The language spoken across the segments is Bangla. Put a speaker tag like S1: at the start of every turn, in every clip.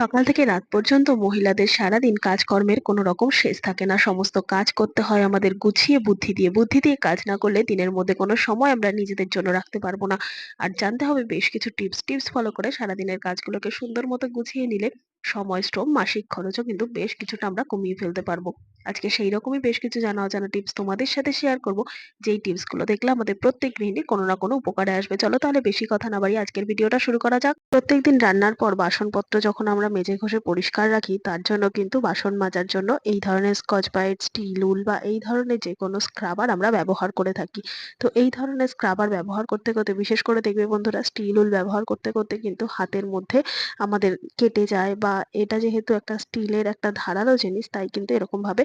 S1: সকাল থেকে রাত পর্যন্ত মহিলাদের সারাদিন কাজকর্মের কোনো রকম শেষ থাকে না। সমস্ত কাজ করতে হয় আমাদের গুছিয়ে বুদ্ধি দিয়ে। বুদ্ধি দিয়ে কাজ না করলে দিনের মধ্যে কোনো সময় আমরা নিজেদের জন্য রাখতে পারব না। আর জানতে হবে বেশ কিছু টিপস। টিপস ফলো করে সারাদিনের কাজগুলোকে সুন্দর মতো গুছিয়ে নিলে সময়, শ্রম, মাসিক খরচও কিন্তু বেশ কিছুটা আমরা কমিয়ে ফেলতে পারব। আজকে সেই রকমই বেশ কিছু জানা অজানা টিপস তোমাদের সাথে শেয়ার করব। যেই টিপসগুলো দেখলে আমাদের প্রত্যেক গৃহিণীর কোনো না কোনো উপকারে আসবে। চলো তাহলে বেশি কথা না বাড়িয়ে আজকের ভিডিওটা শুরু করা যাক। প্রত্যেকদিন রান্নার পর বাসনপত্র যখন আমরা মেজে ঘষে পরিষ্কার রাখি, তার জন্য কিন্তু বাসন মাজার জন্য এই ধরনের স্কচ ব্রাইট স্টিল উল বা এই ধরনের যে কোনো স্ক্রাবার আমরা ব্যবহার করে থাকি। তো এই ধরনের স্ক্রাবার ব্যবহার করতে করতে, বিশেষ করে দেখবে বন্ধুরা স্টিল উল ব্যবহার করতে করতে কিন্তু হাতের মধ্যে আমাদের কেটে যায় বা এটা যেহেতু একটা স্টিলের একটা ধারালো জিনিস, তাই কিন্তু এরকম ভাবে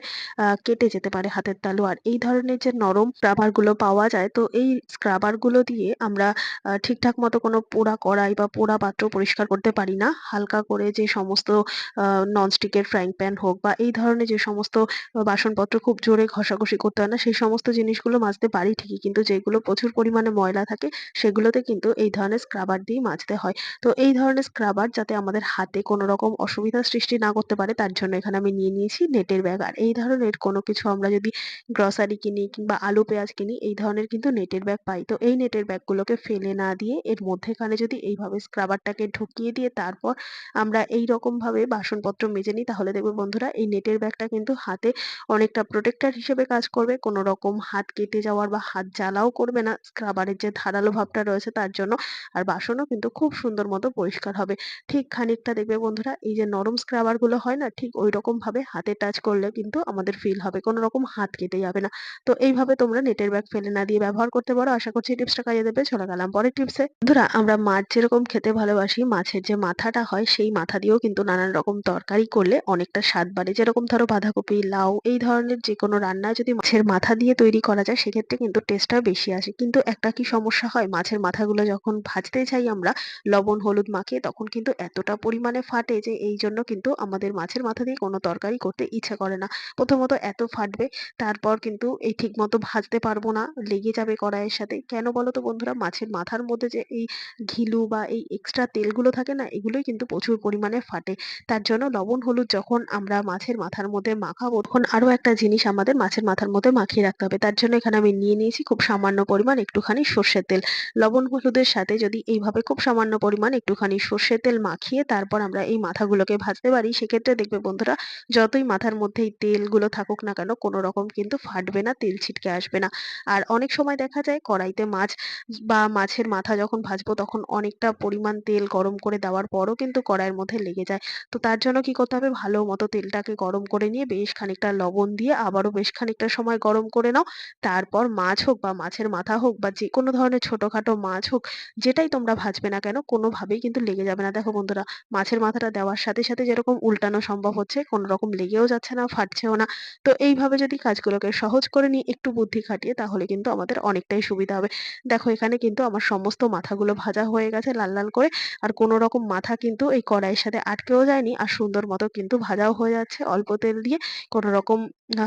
S1: কেটে যেতে পারে হাতের তালু। আর এই ধরনের যে নরম স্ক্রাবারগুলো পাওয়া যায়, তো এই স্ক্রাবারগুলো দিয়ে আমরা ঠিকঠাক মতো কোনো পোড়া কড়াই বা পোড়া পাত্র পরিষ্কার করতে পারি না। হালকা করে যে সমস্ত ননস্টিকের ফ্রাইং প্যান হোক বা এই ধরনের যে সমস্ত বাসনপত্র খুব জোরে ঘষাঘষি করতে হয় না, সেই সমস্ত জিনিসগুলো মাজতে পারি ঠিকই। কিন্তু যেগুলো প্রচুর পরিমাণে ময়লা থাকে, সেগুলোতে কিন্তু এই ধরনের স্ক্রাবার দিয়ে মাজতে হয়। তো এই ধরনের স্ক্রাবার যাতে আমাদের হাতে কোনো রকম অসুবিধার সৃষ্টি না করতে পারে, তার জন্য এখানে আমি নিয়ে নিয়েছি নেটের ব্যাগ। আর এই ধরনের কোনো কিছু আমরা যদি গ্রসারি কিনি কিংবা আলু, পেঁয়াজ কিনি, এই ধরনের কিন্তু নেটের ব্যাগ পাই। তো এই নেটের ব্যাগগুলোকে ফেলে না দিয়ে এর মধ্যেখানে যদি এইভাবে স্ক্রাবারটাকে ঢুকিয়ে দিয়ে তারপর আমরা এই রকম ভাবে বাসনপত্র মেজে নিই, তাহলে দেখবে বন্ধুরা এই নেটের ব্যাগটা কিন্তু হাতে অনেকটা প্রোটেক্টর হিসেবে কাজ করবে। কোনো রকম হাত কেটে যাওয়ার বা হাত জ্বালাও করবে না। স্ক্রাবারের যে ধারালো ভাবটা রয়েছে তার জন্য। আর বাসনও কিন্তু খুব সুন্দর মতো পরিষ্কার হবে। ঠিক খানিকটা দেখবে বন্ধুরা এই যে নরম স্ক্রাবারগুলো হয় না, ঠিক ওই রকম ভাবে হাতে টাচ করলে কিন্তু আমাদের ফিল হবে। কোনো রকম হাত কেটে যাবে না। তো এইভাবে তোমরা নেটের ব্যাগ ফেলে না দিয়ে ব্যবহার করতে পারো। আশা করছি টিপসটা কাজে দেবে। চলে গেলাম পরের টিপসে বন্ধুরা, আমরা মাছ যেরকম খেতে ভালোবাসি, মাছের যে মাথাটা হয় সেই মাথা দিয়েও কিন্তু নানান রকম তরকারি করলে অনেকটা স্বাদ বাড়ে। যেরকম ধরো বাঁধাকপি, লাউ, এই ধরনের যে কোনো রান্না যদি মাছের মাথা দিয়ে তৈরি করা যায়, সেক্ষেত্রে কিন্তু টেস্টটা বেশি আসে। কিন্তু একটা কি সমস্যা হয়? মাছের মাথাগুলো যখন ভাজতে চাই আমরা, লবণ, হলুদ মাখিয়ে, তখন কিন্তু এতটা পরিমাণে ফাটে যে এই জন্য কিন্তু আমাদের মাছের মাথা দিয়ে কোনো তরকারি করতে ইচ্ছে করে না। প্রথমত এত ফাটবে, তারপর কিন্তু এই ঠিক মতো ভাজতে পারব না, লেগে যাবে কড়াইয়ের সাথে। কেন বলো তো বন্ধুরা, মাছের মাথার মধ্যে যে এই ঘিলু বা এই এক্সট্রা তেলগুলো থাকে না, এগুলোই কিন্তু প্রচুর পরিমাণে ফাটে। তার জন্য লবণ, হলুদ যখন আমরা মাছের মাথার মধ্যে মাখাবো, তখন আরও একটা জিনিস আমাদের মাছের মাথার মধ্যে মাখিয়ে রাখতে হবে। তার জন্য এখানে আমি নিয়ে নিয়েছি খুব সামান্য পরিমাণ একটুখানি সর্ষের তেল। লবণ, হলুদের সাথে যদি এইভাবে খুব সামান্য পরিমাণ একটুখানি সর্ষের তেল মাখিয়ে তারপর আমরা এই মাথাগুলোকে ভাজতে পারি, সেক্ষেত্রে দেখবে বন্ধুরা যতই মাথার মধ্যে এই তেলগুলো থাকুক না কেন কোনো রকম কিন্তু ফাটবে না, তেল ছিটকে আসবে না। আর অনেক সময় দেখা যায় কড়াইতে মাছ বা মাছের মাথা যখন ভাজবো তখন অনেকটা পরিমাণ তেল গরম করে দেওয়ার পরও কিন্তু কড়াইয়ের মধ্যে লেগে যায়। তো তার জন্য কি করতে হবে? ভালো মতো তেলটাকে গরম করে নিয়ে বেশ খানিকটা লবণ দিয়ে আবারও বেশ খানিকটা সময় গরম করে নাও। তারপর মাছ হোক বা মাছের মাথা হোক বা যে কোনো ধরনের ছোটখাটো মাছ হোক, যেটাই তোমরা ভাজবে না কেন কোনোভাবেই কিন্তু লেগে যাবে না। দেখো বন্ধুরা, মাছের মাথাটা দেওয়ার সাথে সাথে যেরকম উল্টানো সম্ভব হচ্ছে কোনো রকম লেগেও যাচ্ছে না ফাটছেও না। তো এইভাবে যদি কাজগুলোকে সহজ করে নিই একটু বুদ্ধি খাটিয়ে তাহলে কিন্তু আমাদের অনেকটাই সুবিধা হবে। দেখো এখানে কিন্তু আমার সমস্ত মাথাগুলো ভাজা হয়ে গেছে লাল লাল করে আর কোনো রকম মাথা কিন্তু এই কড়াইয়ের সাথে আটকেও যায়নি আর সুন্দর মতো কিন্তু ভাজাও হয়ে যাচ্ছে অল্প তেল দিয়ে। কোনো রকম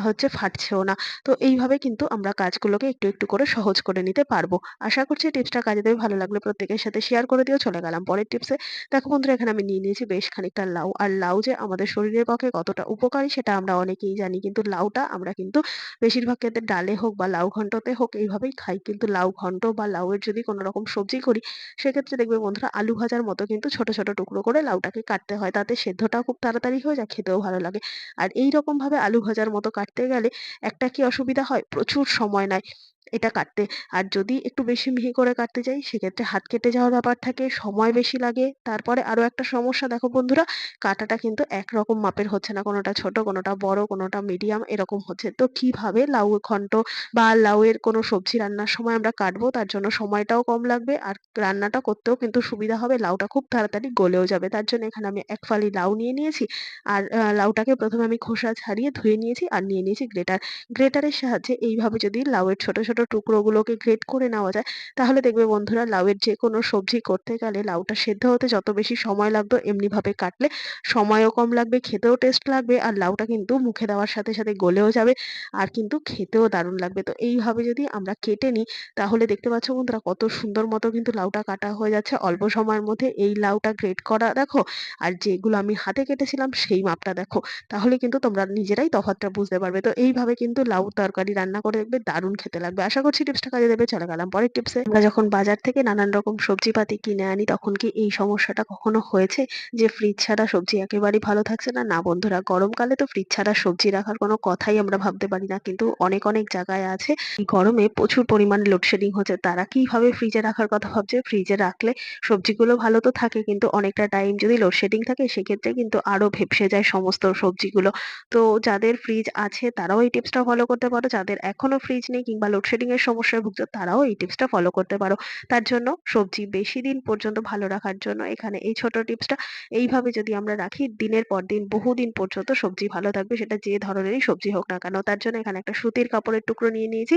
S1: হচ্ছে ফাটছেও না। তো এইভাবে কিন্তু আমরা কাজগুলোকে একটু একটু করে সহজ করে নিতে পারব। আশা করছি টিপসটা কাজে দেবে, ভালো লাগলে প্রত্যেকের সাথে শেয়ার করে দিও, চলে গেলাম পরের টিপসে। দেখো বন্ধুরা, এখানে আমি নিয়ে নিয়েছি বেশ খানিকটা লাউ। আর লাউ যে আমাদের শরীরের পক্ষে কতটা উপকারী সেটা আমরা অনেকেই জানি, কিন্তু লাউটা আমরা কিন্তু বেশিরভাগ ক্ষেত্রে ডালে হোক বা লাউ ঘন্টতে হোক এইভাবেই খাই। কিন্তু লাউ ঘন্ট বা লাউয়ের যদি কোনো রকম সবজি করি, সেক্ষেত্রে দেখবে বন্ধুরা আলু ভাজার মতো কিন্তু ছোট ছোট টুকরো করে লাউটাকে কাটতে হয়। তাতে সেদ্ধটাও খুব তাড়াতাড়ি হয়ে যায়, খেতেও ভালো লাগে। আর এই রকম ভাবে আলু ভাজার মতো কাটতে গেলে একটা কি অসুবিধা হয়? প্রচুর সময় নেয়। এটা কাটতে। আর যদি একটু বেশি মিহি করে কাটতে যাই, সেক্ষেত্রে হাত কেটে যাওয়ার ব্যাপার থাকে, সময় বেশি লাগে। তারপরে আরও একটা সমস্যা দেখো বন্ধুরা, কাটাটা কিন্তু একরকম মাপের হচ্ছে না, কোনোটা ছোট, কোনোটা বড়, কোনোটা মিডিয়াম এরকম হচ্ছে। তো কীভাবে লাউ ঘন্ট বা লাউয়ের কোনো সবজি রান্নার সময় আমরা কাটবো, তার জন্য সময়টাও কম লাগবে আর রান্নাটা করতেও কিন্তু সুবিধা হবে, লাউটা খুব তাড়াতাড়ি গলেও যাবে। তার জন্য এখানে আমি এক ফালি লাউ নিয়ে নিয়েছি আর লাউটাকে প্রথমে আমি খোসা ছাড়িয়ে ধুয়ে নিয়েছি আর নিয়ে নিয়েছি গ্রেটার। গ্রেটারের সাহায্যে এইভাবে যদি লাউয়ের ছোট ছোট ছোট টুকরোগুলোকে গ্রেট করে নেওয়া যায়, তাহলে দেখবে বন্ধুরা লাউয়ের যে কোনো সবজি করতে গেলে লাউটা সেদ্ধ হতে যত বেশি সময় লাগতো এমনিভাবে কাটলে সময়ও কম লাগবে, খেতেও টেস্ট লাগবে আর লাউটা কিন্তু মুখে দেওয়ার সাথে সাথে গলেও যাবে আর কিন্তু খেতেও দারুণ লাগবে। তো এইভাবে যদি আমরা কেটে নিই, তাহলে দেখতে পাচ্ছ বন্ধুরা কত সুন্দর মতো কিন্তু লাউটা কাটা হয়ে যাচ্ছে। অল্প সময়ের মধ্যে এই লাউটা গ্রেট করা দেখো, আর যেগুলো আমি হাতে কেটেছিলাম সেই মাপটা দেখো, তাহলে কিন্তু তোমরা নিজেরাই তফাৎটা বুঝতে পারবে। তো এইভাবে কিন্তু লাউ তরকারি রান্না করে দেখবে দারুণ খেতে লাগবে। আশা করছি টিপসটা কাজে দেবে। চলে গেলাম পরের টিপসে আমরা যখন বাজার থেকে নানান রকম সবজিপাতি কিনে আনি, তখন কি এই সমস্যাটা কখনো হয়েছে যে ফ্রিজ ছাড়া সবজি একেবারেই ভালো থাকছে না? না বন্ধুরা, গরমকালে তো ফ্রিজ ছাড়া সবজি রাখার কোনো কথাই আমরা ভাবতে পারি না। কিন্তু অনেক অনেক জায়গায় আছে গরমে প্রচুর পরিমাণে লোডশেডিং হচ্ছে। তারা কীভাবে ফ্রিজে রাখার কথা ভাবছে? ফ্রিজে রাখলে সবজিগুলো ভালো তো থাকে, কিন্তু অনেকটা টাইম যদি লোডশেডিং থাকে, সেক্ষেত্রে কিন্তু আরও ভেপসে যায় সমস্ত সবজিগুলো। তো যাদের ফ্রিজ আছে, তারাও এই টিপসটা ফলো করতে পারো। যাদের এখনও ফ্রিজ নেই কিংবা লোডশেডিং এর সমস্যায় ভুগছো, তারাও এই টিপসটা ফলো করতে পারো। তার জন্য সবজি বেশি দিন পর্যন্ত ভালো রাখার জন্য এখানে এই ছোট টিপসটা এইভাবে যদি আমরা রাখি, দিনের পর দিন বহুদিন পর্যন্ত সবজি ভালো থাকবে, সেটা যে ধরনেরই সবজি হোক না কেন, তার জন্য এখানে একটা সুতির কাপড়ের টুকরো নিয়ে নিয়েছি।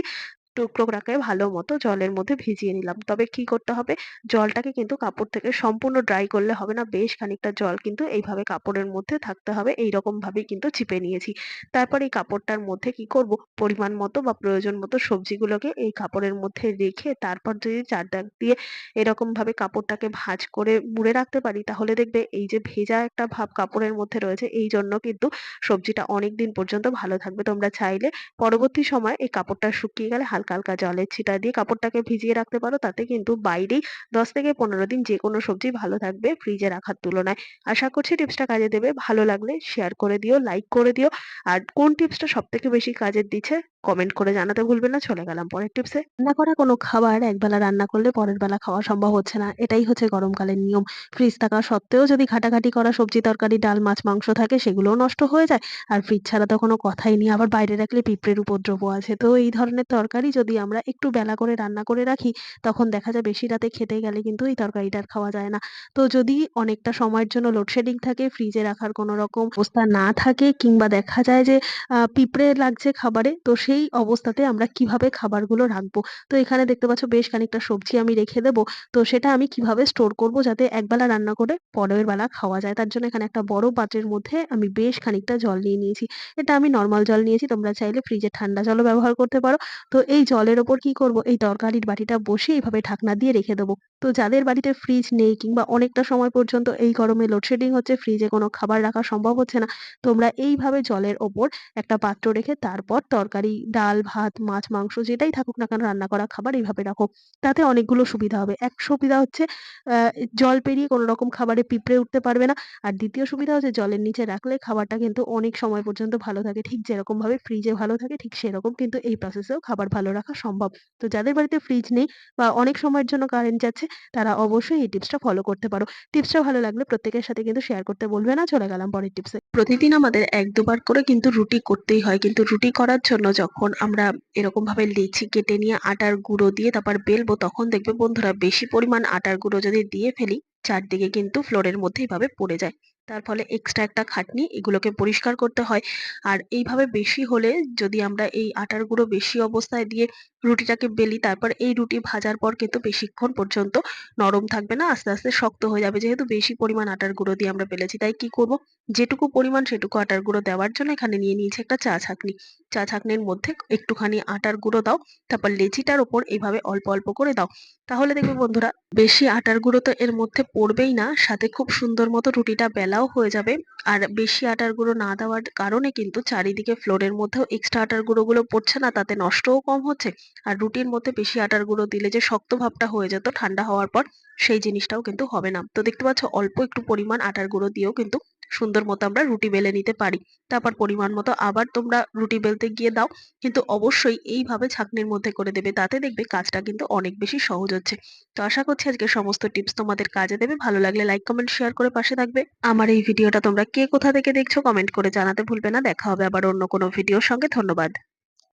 S1: টুকরোটাকে ভালো মতো জলের মধ্যে ভিজিয়ে নিলাম। তবে কি করতে হবে? জলটাকে কিন্তু কাপড় থেকে সম্পূর্ণ ড্রাই করলে হবে না। বেশ খানিকটা জল কিন্তু এইভাবে কাপড়ের মধ্যে থাকতে হবে। এইরকম ভাবেই কিন্তু চিপে নিয়েছি। তারপর এই কাপড়টার মধ্যে কি করব? পরিমাণ মতো বা প্রয়োজন মতো সবজিগুলোকে এই কাপড়ের মধ্যে রেখে তারপর যদি চার চারদাক দিয়ে এরকম ভাবে কাপড়টাকে ভাঁজ করে মুড়ে রাখতে পারি, তাহলে দেখবে এই যে ভেজা একটা ভাব কাপড়ের মধ্যে রয়েছে, এই জন্য কিন্তু সবজিটা অনেক দিন পর্যন্ত ভালো থাকবে। তোমরা চাইলে পরবর্তী সময় এই কাপড়টা শুকিয়ে গেলে হালকা হালকা হালকা জলের ছিটা দিয়ে কাপড়টাকে ভিজিয়ে রাখতে পারো। তাতে কিন্তু বাইরেই দশ থেকে পনেরো দিন যে কোনো সবজি ভালো থাকবে ফ্রিজে রাখার তুলনায়। আশা করছি টিপসটা কাজে দেবে। ভালো লাগলে শেয়ার করে দিও লাইক করে দিও। আর কোন টিপসটা সব থেকে বেশি কাজের দিচ্ছে কমেন্ট করে জানাতে ভুলবে না, চলে গেলাম পরের টিপসে রান্না করা কোনো খাবার একবেলা রান্না করলে পরের বেলা খাওয়া সম্ভব হচ্ছে না। এটাই হচ্ছে গরমকালের নিয়ম। ফ্রিজ থাকা সত্ত্বেও যদি ঘাটাঘাটি করা সবজি তরকারি, ডাল, মাছ, মাংস থাকে, সেগুলোও নষ্ট হয়ে যায়। আর ফ্রিজ ছাড়া তো কোনো কথাই নেই। আবার বাইরে রাখলে পিঁপড়ের উপদ্রব আছে। তো এই ধরনের তরকারি যদি আমরা একটু বেলা করে রান্না করে রাখি, তখন দেখা যায় বেশি রাতে খেতে গেলে কিন্তু এই তরকারিটা আর খাওয়া যায় না। তো যদি অনেকটা সময়ের জন্য লোডশেডিং থাকে ফ্রিজে রাখার কোনো রকম অবস্থা না থাকে, কিংবা দেখা যায় যে পিঁপড়ে লাগছে খাবারে, তো সেই অবস্থাতে আমরা কীভাবে খাবারগুলো রাখব তো এখানে দেখতে পাচ্ছ বেশ খানিকটা সবজি আমি রেখে দেবো। তো সেটা আমি কীভাবে স্টোর করব যাতে একবেলা রান্না করে পরের বেলা খাওয়া যায়? তার জন্য এখানে একটা বড় পাত্রের মধ্যে আমি বেশ খানিকটা জল নিয়ে নিয়েছি। এটা আমি নর্মাল জল নিয়েছি, তোমরা চাইলে ফ্রিজে ঠান্ডা জলও ব্যবহার করতে পারো। তো এই জলের ওপর কি করব? এই তরকারির বাটিটা বসিয়ে এইভাবে ঢাকনা দিয়ে রেখে দেবো। তো যাদের বাড়িতে ফ্রিজ নেই কিংবা অনেকটা সময় পর্যন্ত এই গরমে লোডশেডিং হচ্ছে ফ্রিজে কোনো খাবার রাখা সম্ভব হচ্ছে না, তোমরা এইভাবে জলের ওপর একটা পাত্র রেখে তারপর তরকারি ডাল, ভাত, মাছ, মাংস যেটাই থাকুক না কেন রান্না করা খাবার এইভাবে রাখো। তাতে অনেকগুলো সুবিধা হবে। এক সুবিধা হচ্ছে জল পেরিয়ে কোনো রকম খাবারে পিঁপড়ে উঠতে পারবে না। আর দ্বিতীয় সুবিধা হচ্ছে জলের নিচে রাখলে খাবারটা কিন্তু অনেক সময় পর্যন্ত ভালো থাকে। ঠিক যেরকম ভাবে ফ্রিজে ভালো থাকে, ঠিক সেরকম কিন্তু এই প্রসেসেও খাবার ভালো রাখা সম্ভব। তো যাদের বাড়িতে ফ্রিজ নেই বা অনেক সময়ের জন্য কারেন্ট যাচ্ছে, তারা অবশ্যই এই টিপসটা ফলো করতে পারো। টিপসটা ভালো লাগলে প্রত্যেকের সাথে কিন্তু শেয়ার করতে বলবে না। চলে গেলাম পরের টিপসে প্রতিদিন আমাদের এক দুবার করে কিন্তু রুটি করতেই হয়। কিন্তু রুটি করার জন্য যখন আমরা এরকম ভাবে লেচি কেটে নিয়ে আটার গুঁড়ো দিয়ে তারপর বেলবো, তখন দেখবে বন্ধুরা বেশি পরিমাণ আটার গুঁড়ো যদি দিয়ে ফেলি, চারদিকে কিন্তু ফ্লোরের মধ্যে এইভাবে পড়ে যায়। তার ফলে এক্সট্রা একটা খাটনি এগুলোকে পরিষ্কার করতে হয়। আর এইভাবে বেশি হলে যদি আমরা এই আটার গুঁড়ো বেশি অবস্থায় দিয়ে রুটিটাকে বেলি, তারপর এই রুটি ভাজার পর কিন্তু বেশিক্ষণ পর্যন্ত নরম থাকবে না, আস্তে আস্তে শক্ত হয়ে যাবে। যেহেতু বেশি পরিমাণ আটার গুঁড়ো দিয়ে আমরা বেলেছি, তাই কি করব? যেটুকু পরিমাণ সেটুকু আটার গুঁড়ো দেওয়ার জন্য এখানে নিয়ে নিয়েছি একটা চা ছাঁকনি। চা ছাঁকনির মধ্যে একটুখানি আটার গুঁড়ো দাও, তারপর লেচিটার ওপর এইভাবে অল্প অল্প করে দাও। তাহলে দেখবে বন্ধুরা, বেশি আটার গুঁড়ো তো এর মধ্যে পড়বেই না, সাথে খুব সুন্দর মতো রুটিটা বেলাও হয়ে যাবে। আর বেশি আটার গুঁড়ো না দেওয়ার কারণে কিন্তু চারিদিকে ফ্লোরের মধ্যেও এক্সট্রা আটার গুঁড়োগুলো পড়ছে না, তাতে নষ্টও কম হচ্ছে। আর রুটির মধ্যে বেশি আটার গুঁড়ো দিলে যে শক্ত ভাবটা হয়ে যেত ঠান্ডা হওয়ার পর, সেই জিনিসটাও কিন্তু হবে না। তো দেখতে পাচ্ছ অল্প একটু পরিমাণ আটার গুঁড়ো দিয়েও কিন্তু সুন্দর মতো আমরা রুটি বেলে নিতে পারি। তারপর পরিমাণ মতো আবার তোমরা রুটি বেলতে গিয়ে দাও, কিন্তু অবশ্যই এইভাবে ছাঁকনির মধ্যে করে দেবে, তাতে দেখবে কাজটা কিন্তু অনেক বেশি সহজ হচ্ছে। তো আশা করছি আজকে সমস্ত টিপস তোমাদের কাজে দেবে। ভালো লাগলে লাইক কমেন্ট শেয়ার করে পাশে থাকবে। আমার এই ভিডিওটা তোমরা কে কোথা থেকে দেখছ কমেন্ট করে জানাতে ভুলবে না। দেখা হবে আবার অন্য কোনো ভিডিওর সঙ্গে। ধন্যবাদ।